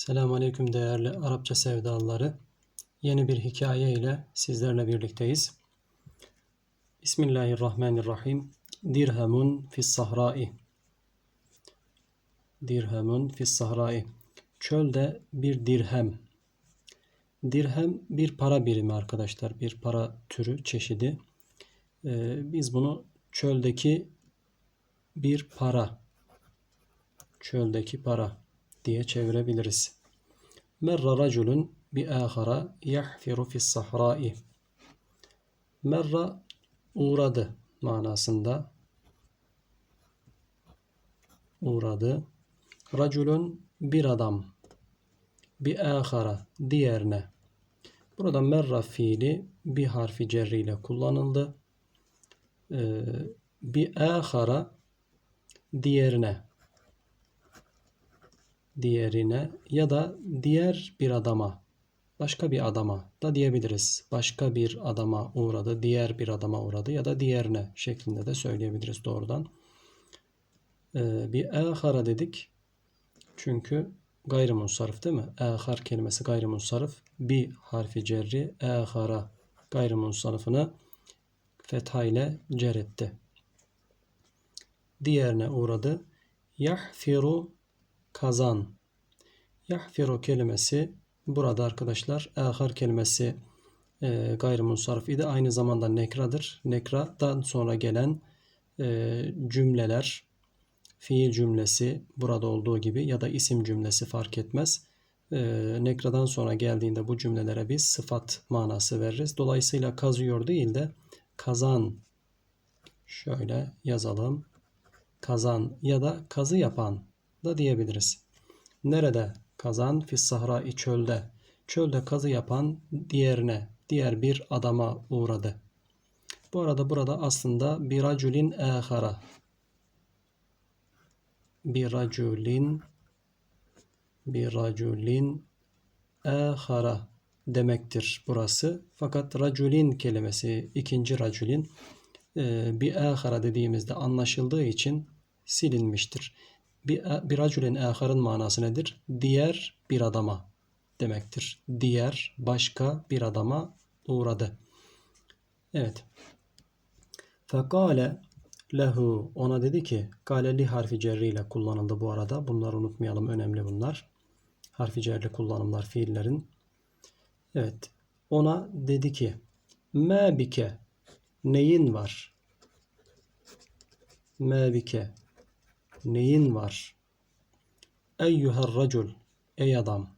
Selamun Aleyküm değerli Arapça sevdalıları. Yeni bir hikaye ile sizlerle birlikteyiz. Bismillahirrahmanirrahim. Dirhemun fis sahrai. Dirhemun fis sahrai. Çölde bir dirhem. Dirhem bir para birimi arkadaşlar. Bir para türü, çeşidi. Ee, biz bunu çöldeki bir para, çöldeki para diye çevirebiliriz. Merra raculun bi ahara yahfiru fis sahrai. Merra uğradı manasında. Uğradı. Raculun bir adam. Bi ahara diğerine. Burada merra fiili bir harfi cerriyle kullanıldı. Ee, bi ahara diğerine diğerine ya da diğer bir adama başka bir adama da diyebiliriz. Başka bir adama uğradı, diğer bir adama uğradı ya da diğerine şeklinde de söyleyebiliriz doğrudan. Ee, bir ahara dedik. Çünkü gayrimunsarif değil mi? Ahar kelimesi gayrimunsarif. Bir harfi cerri ahara gayrimunsarifını fetha ile cer etti. Diğerine uğradı. Yahfiru kazan. Yahfiru kelimesi burada arkadaşlar ahar kelimesi e, gayrimunsarif idi. Aynı zamanda nekradır. Nekradan sonra gelen e, cümleler fiil cümlesi burada olduğu gibi ya da isim cümlesi fark etmez. E, nekradan sonra geldiğinde bu cümlelere biz sıfat manası veririz. Dolayısıyla kazıyor değil de kazan şöyle yazalım. Kazan ya da kazı yapan da diyebiliriz. Nerede? Kazan fis sahra çölde. Çölde kazı yapan diğerine, diğer bir adama uğradı. Bu arada burada aslında bir raculin ehara. Bir raculin bir raculin ehara demektir burası. Fakat raculin kelimesi ikinci raculin bir ehara dediğimizde anlaşıldığı için silinmiştir. Bir, bir racülen aharın manası nedir? Diğer bir adama demektir. Diğer başka bir adama uğradı. Evet. Fekale lehu ona dedi ki kale li harfi cerriyle kullanıldı bu arada. Bunları unutmayalım. Önemli bunlar. Harfi cerri kullanımlar fiillerin. Evet. Ona dedi ki me bike neyin var? Me bike neyin var? Eyyuhar racul ey adam.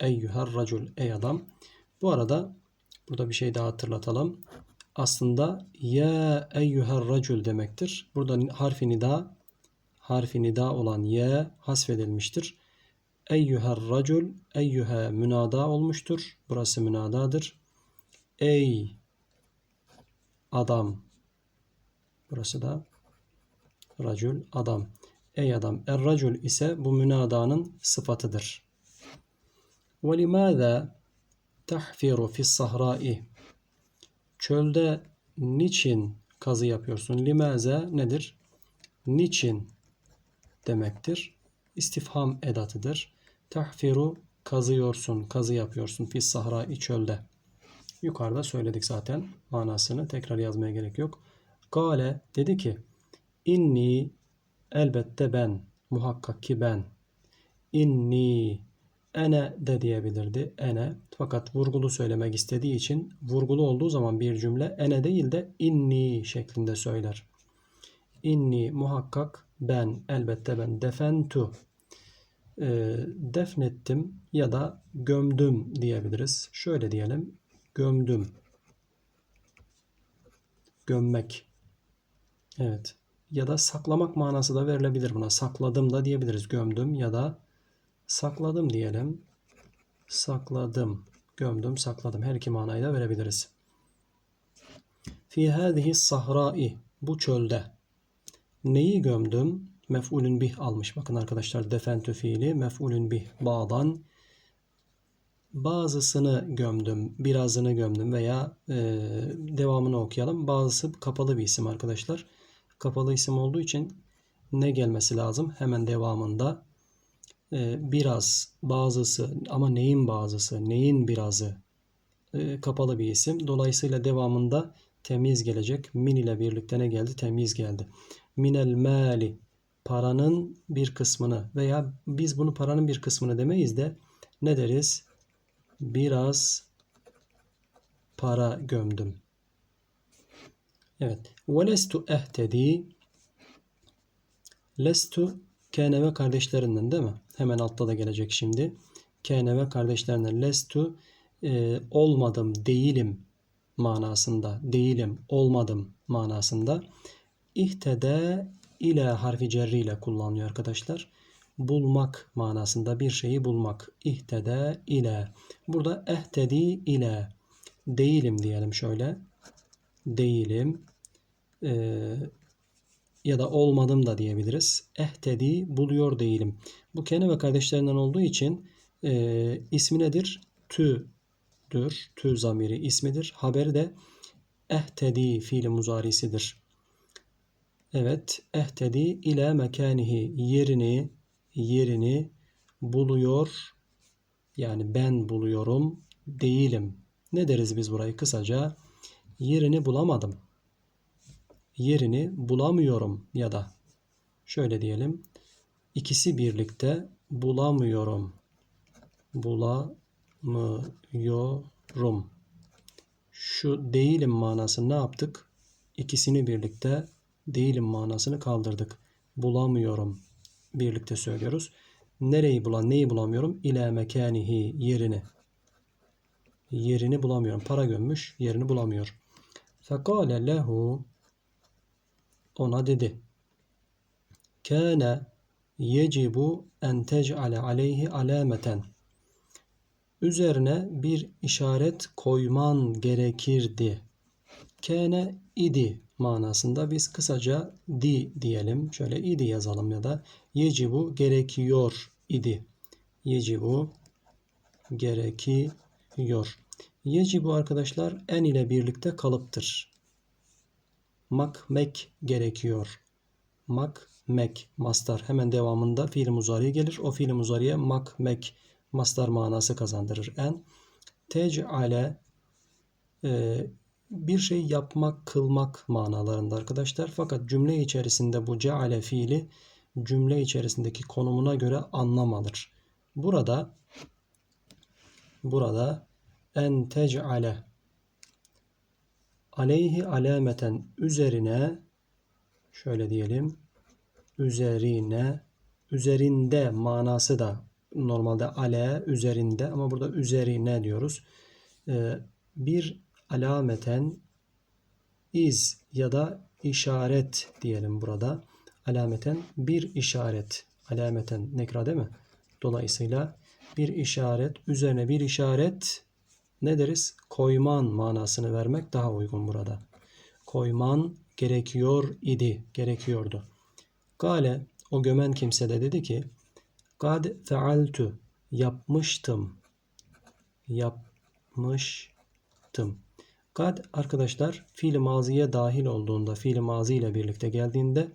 Eyyuhar racul ey adam. Bu arada burada bir şey daha hatırlatalım. Aslında ya eyyuhar racul demektir. Burada harfi nida harfi nida olan ya hasfedilmiştir. Eyyuhar racul eyyuha münada olmuştur. Burası münadadır. Ey adam. Burası da Racül adam. Ey adam. Er racül ise bu münadanın sıfatıdır. Ve limâzâ tahfiru fis sahrai. Çölde niçin kazı yapıyorsun? Limaze nedir? Niçin demektir. İstifham edatıdır. Tahfiru kazıyorsun, kazı yapıyorsun fis sahrai çölde. Yukarıda söyledik zaten manasını. Tekrar yazmaya gerek yok. Gale dedi ki İnni elbette ben, muhakkak ki ben. İnni ene de diyebilirdi. Ene. Fakat vurgulu söylemek istediği için vurgulu olduğu zaman bir cümle ene değil de inni şeklinde söyler. İnni muhakkak ben, elbette ben defentu e, defnettim ya da gömdüm diyebiliriz. Şöyle diyelim. Gömdüm. Gömmek. Evet ya da saklamak manası da verilebilir buna. Sakladım da diyebiliriz. Gömdüm ya da sakladım diyelim. Sakladım, gömdüm, sakladım. Her iki manayı da verebiliriz. Fi hadihi sahrai bu çölde. Neyi gömdüm? Mef'ulün bih almış. Bakın arkadaşlar defentü fiili mef'ulün bih bağdan bazısını gömdüm, birazını gömdüm veya e, devamını okuyalım. Bazısı kapalı bir isim arkadaşlar kapalı isim olduğu için ne gelmesi lazım? Hemen devamında e, biraz, bazısı ama neyin bazısı, neyin birazı e, kapalı bir isim. Dolayısıyla devamında temiz gelecek. Min ile birlikte ne geldi? Temiz geldi. Minel mali paranın bir kısmını veya biz bunu paranın bir kısmını demeyiz de ne deriz? Biraz para gömdüm. Evet. Ve lestu ehtedi Lestu kâne ve kardeşlerinden değil mi? Hemen altta da gelecek şimdi. Kâne ve kardeşlerinden. Lestu e, olmadım, değilim manasında. Değilim, olmadım manasında. İhtede ile harfi cerri ile kullanılıyor arkadaşlar. Bulmak manasında bir şeyi bulmak. İhtede ile. Burada ehtedi ile. Değilim diyelim şöyle. Değilim. Ee, ya da olmadım da diyebiliriz. Ehtedi buluyor değilim. Bu kene ve kardeşlerinden olduğu için e, ismi nedir? Tü'dür. Tü zamiri ismidir. Haberi de ehtedi fiili muzarisidir. Evet, ehtedi ile mekanihi yerini yerini buluyor. Yani ben buluyorum değilim. Ne deriz biz burayı kısaca? Yerini bulamadım yerini bulamıyorum ya da şöyle diyelim. İkisi birlikte bulamıyorum. Bulamıyorum. Şu değilim manasını ne yaptık? İkisini birlikte değilim manasını kaldırdık. Bulamıyorum. Birlikte söylüyoruz. Nereyi bulan, neyi bulamıyorum? İle mekanihi yerini. Yerini bulamıyorum. Para gömmüş, yerini bulamıyor. Fekale lehu ona dedi. Kâne yecibu en tec'ale aleyhi alameten. Üzerine bir işaret koyman gerekirdi. Kâne idi manasında biz kısaca di diyelim. Şöyle idi yazalım ya da yecibu gerekiyor idi. Yecibu gerekiyor. Yecibu arkadaşlar en ile birlikte kalıptır makmek gerekiyor. Makmek mastar hemen devamında fiil muzariye gelir. O fiil muzariye makmek mastar manası kazandırır. En tec'ale e, bir şey yapmak, kılmak manalarında arkadaşlar. Fakat cümle içerisinde bu ceale fiili cümle içerisindeki konumuna göre anlam alır. Burada burada en tec'ale aleyhi alameten üzerine şöyle diyelim üzerine üzerinde manası da normalde ale üzerinde ama burada üzerine diyoruz. Ee, bir alameten iz ya da işaret diyelim burada. Alameten bir işaret. Alameten nekra değil mi? Dolayısıyla bir işaret üzerine bir işaret ne deriz? Koyman manasını vermek daha uygun burada. Koyman gerekiyor idi, gerekiyordu. Gale o gömen kimse de dedi ki Kad fealtu yapmıştım. Yapmıştım. Kad arkadaşlar fiil maziye dahil olduğunda fiil mazi ile birlikte geldiğinde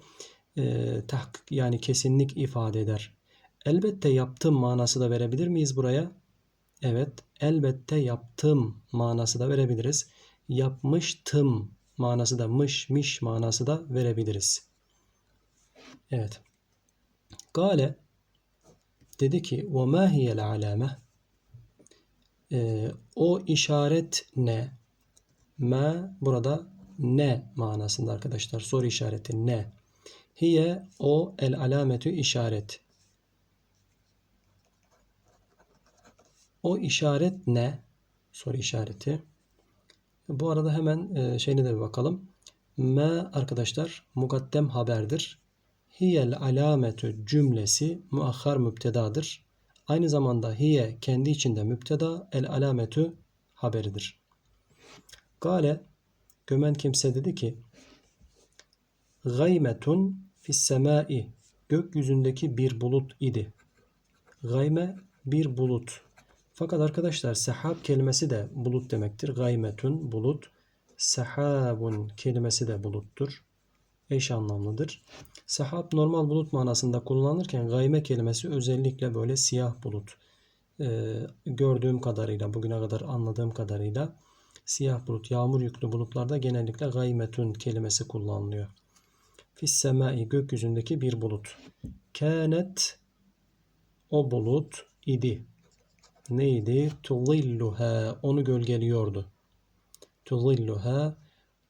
e, tahkik yani kesinlik ifade eder. Elbette yaptım manası da verebilir miyiz buraya? Evet, elbette yaptım manası da verebiliriz. Yapmıştım manası da mış, miş manası da verebiliriz. Evet. Gale dedi ki ma hiyel alame ee, o işaret ne? Ma burada ne manasında arkadaşlar. Soru işareti ne? Hiye o el alametü işaret. O işaret ne? Soru işareti. Bu arada hemen e, şeyine de bir bakalım. Me arkadaşlar mukaddem haberdir. Hiyel alametü cümlesi muahhar müptedadır. Aynı zamanda hiye kendi içinde müpteda, el alametü haberidir. Gale gömen kimse dedi ki Gaymetun fis semai gökyüzündeki bir bulut idi. Gayme bir bulut. Fakat arkadaşlar sehab kelimesi de bulut demektir. Gaymetun bulut. Sehabun kelimesi de buluttur. eş anlamlıdır. Sehab normal bulut manasında kullanılırken gayme kelimesi özellikle böyle siyah bulut. Ee, gördüğüm kadarıyla, bugüne kadar anladığım kadarıyla siyah bulut, yağmur yüklü bulutlarda genellikle gaymetun kelimesi kullanılıyor. Fis semai gökyüzündeki bir bulut. Kânet o bulut idi. Neydi? Tuzilluha onu gölgeliyordu. Tuzilluha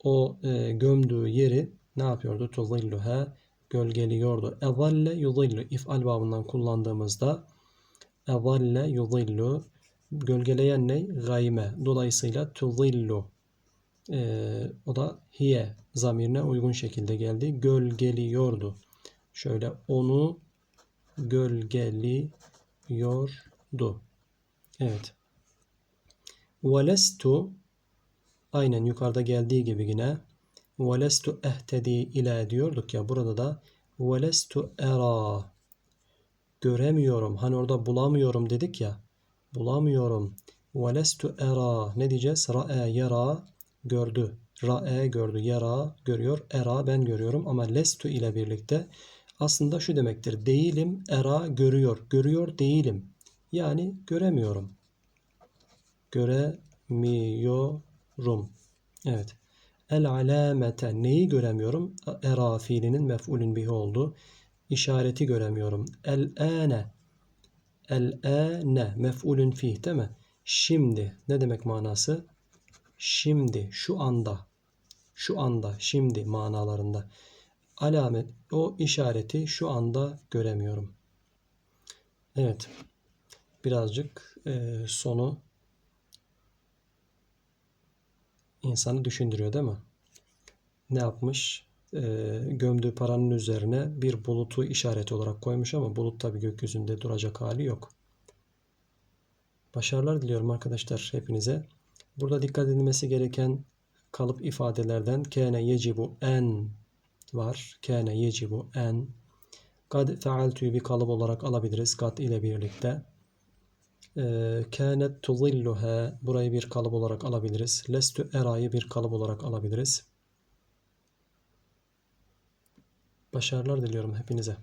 o e, gömdüğü yeri ne yapıyordu? Tuzilluha gölgeliyordu. Ezalle yuzillu if'al babından kullandığımızda ezalle yuzillu gölgeleyen ne? Gayme. Dolayısıyla tuzillu e, o da hiye zamirine uygun şekilde geldi. Gölgeliyordu. Şöyle onu gölgeliyordu. Evet. Velestu aynen yukarıda geldiği gibi yine velestu ehtedi ile diyorduk ya burada da velestu era göremiyorum. Hani orada bulamıyorum dedik ya. Bulamıyorum. Velestu era ne diyeceğiz? Ra'e yara gördü. Ra'e gördü. Yara görüyor. Era ben görüyorum ama lestu ile birlikte aslında şu demektir. Değilim, era görüyor. Görüyor değilim. Yani göremiyorum. Göremiyorum. Evet. El alamete neyi göremiyorum? Era fiilinin mef'ulün bihi oldu. İşareti göremiyorum. El ane El ane mef'ulün fih değil mi? Şimdi ne demek manası? Şimdi, şu anda, şu anda, şimdi manalarında. Alamet, o işareti şu anda göremiyorum. Evet. Birazcık e, sonu insanı düşündürüyor değil mi? Ne yapmış? E, gömdüğü paranın üzerine bir bulutu işareti olarak koymuş ama bulut tabi gökyüzünde duracak hali yok. Başarılar diliyorum arkadaşlar hepinize. Burada dikkat edilmesi gereken kalıp ifadelerden kâne yecibu en var. Kâne yecibu en. Kad fealtü'yü bir kalıp olarak alabiliriz. Kad ile birlikte. Ee, kânet tuzilluha burayı bir kalıp olarak alabiliriz. Lestu era'yı bir kalıp olarak alabiliriz. Başarılar diliyorum hepinize.